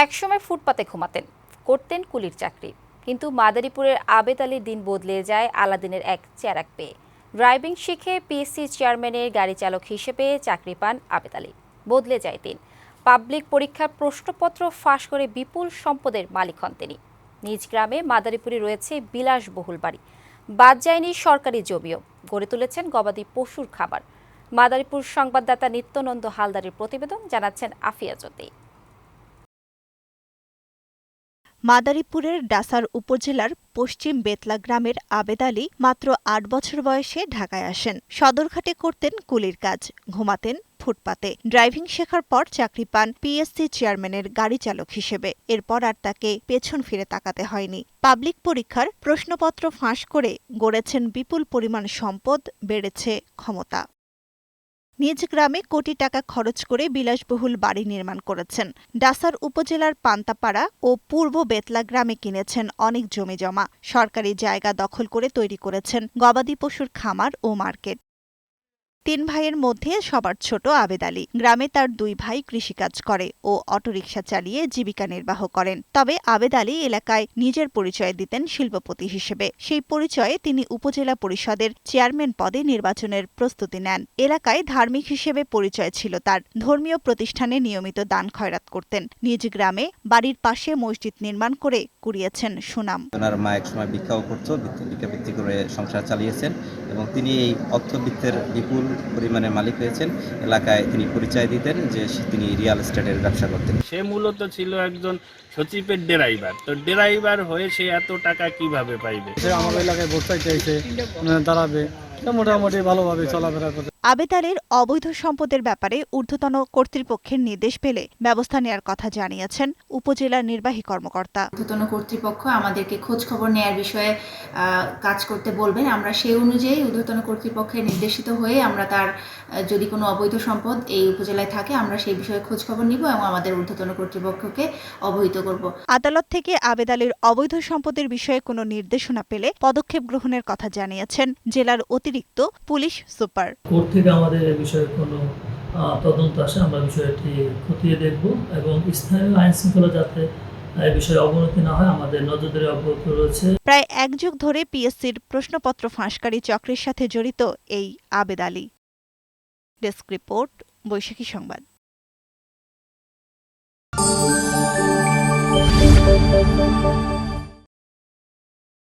একসময় ফুটপাতে ঘুমাতেন, করতেন কুলির চাকরি। কিন্তু মাদারীপুরের আবেদ আলীর দিন বদলে যায় আলাদিনের এক চেরাক পেয়ে। ড্রাইভিং শিখে পিএসসি চেয়ারম্যানের গাড়ি চালক হিসেবে চাকরি পান আবেদ আলী। বদলে যায় দিন। পাবলিক পরীক্ষার প্রশ্নপত্র ফাঁস করে বিপুল সম্পদের মালিক হন তিনি। নিজ গ্রামে মাদারীপুরে রয়েছে বিলাসবহুল বাড়ি। বাদ যায়নি সরকারি জমিও। গড়ে তুলেছেন গবাদি পশুর খাবার মাদারীপুর সংবাদদাতা নিত্যনন্দ হালদারের প্রতিবেদন জানাচ্ছেন আফিয়া জ্যোতি। মাদারীপুরের ডাসার উপজেলার পশ্চিম বেতলা গ্রামের আবেদ আলী মাত্র আট বছর বয়সে ঢাকায় আসেন। সদরঘাটে করতেন কুলির কাজ, ঘুমাতেন ফুটপাতে। ড্রাইভিং শেখার পর চাকরি পান পিএসসি চেয়ারম্যানের গাড়ি চালক হিসেবে। এরপর আর তাকে পেছন ফিরে তাকাতে হয়নি। পাবলিক পরীক্ষার প্রশ্নপত্র ফাঁস করে গড়েছেন বিপুল পরিমাণ সম্পদ, বেড়েছে ক্ষমতা। নিজ গ্রামে কোটি টাকা খরচ করে বিলাসবহুল বাড়ি নির্মাণ করেছেন। ডাসার উপজেলার পান্তাপাড়া ও পূর্ব বেতলা গ্রামে কিনেছেন অনেক জমি জমা। সরকারি জায়গা দখল করে তৈরি করেছেন গবাদি পশুর খামার ও মার্কেট। তিন ভাইয়ের মধ্যে সবার ছোট আবেদ আলী। গ্রামে তার দুই ভাই কৃষিকাজ করে ও অটোরিকশা চালিয়ে জীবিকা নির্বাহ করেন। তবে আবেদ আলী এলাকায় নিজের পরিচয় দিতেন শিল্পপতি হিসেবে। সেই পরিচয়ে তিনি উপজেলা পরিষদের চেয়ারম্যান পদে নির্বাচনের প্রস্তুতি নেন। এলাকায় ধার্মিক হিসেবে পরিচয় ছিল তার। ধর্মীয় প্রতিষ্ঠানে নিয়মিত দান খয়রাত করতেন। নিজ গ্রামে বাড়ির পাশে মসজিদ নির্মাণ করে কুড়িয়েছেন সুনাম। মা এক সময় ভিক্ষাও করতো, ভিক্ষা- বৃত্তি করে সংসার চালিয়েছেন এবং তিনি এই অর্থবিত্তের বিপুল পরিমাণে মালিক হয়েছেন। এলাকায় তিনি পরিচয় দিতেন যে তিনি রিয়েল এস্টেটের ব্যবসা করতেন। সে মূলত ছিল একজন সচিবের ড্রাইভার। তো ড্রাইভার হয়ে সে এত টাকা কীভাবে পাইবে? সে আমার এলাকায় বসতে চাইছে দাঁড়াবে। তো মোটামুটি ভালোভাবে চলাফেরা করতে আবেদ আলীর অবৈধ সম্পদের ব্যাপারে ঊর্ধ্বতন কর্তৃপক্ষের নির্দেশ পেলে ব্যবস্থা নেয়ার কথা জানিয়েছেন উপজেলা নির্বাহী কর্মকর্তা। ঊর্ধ্বতন কর্তৃপক্ষ আমাদেরকে খোঁজ খবর নেয়ার বিষয়ে আহ, কাজ করতে বলবেন। আমরা সেই অনুযায়ী ঊর্ধ্বতন কর্তৃপক্ষের নির্দেশিত হয়ে আমরা তার যদি কোনো অবৈধ সম্পদ এই উপজেলায় থাকে আমরা সেই বিষয়ে খোঁজ খবর নিব এবং আমাদের ঊর্ধ্বতন কর্তৃপক্ষকে অবহিত করব। আদালত থেকে আবেদালের অবৈধ সম্পদের বিষয়ে কোনো নির্দেশনা পেলে পদক্ষেপ গ্রহণের কথা জানিয়েছেন জেলার অতিরিক্ত পুলিশ সুপার। থেকে আমাদের এ বিষয়ে কোনো তদন্ত আসে, আমরা বিষয়টি খতিয়ে দেখব এবং স্থানীয় আইন শৃঙ্খলা যাতে প্রায় এক যুগ ধরে পিএসসির প্রশ্নপত্র ফাঁসকারী চক্রের সাথে জড়িত এই আবেদ আলী। ডেস্ক রিপোর্ট, বৈশাখী সংবাদ।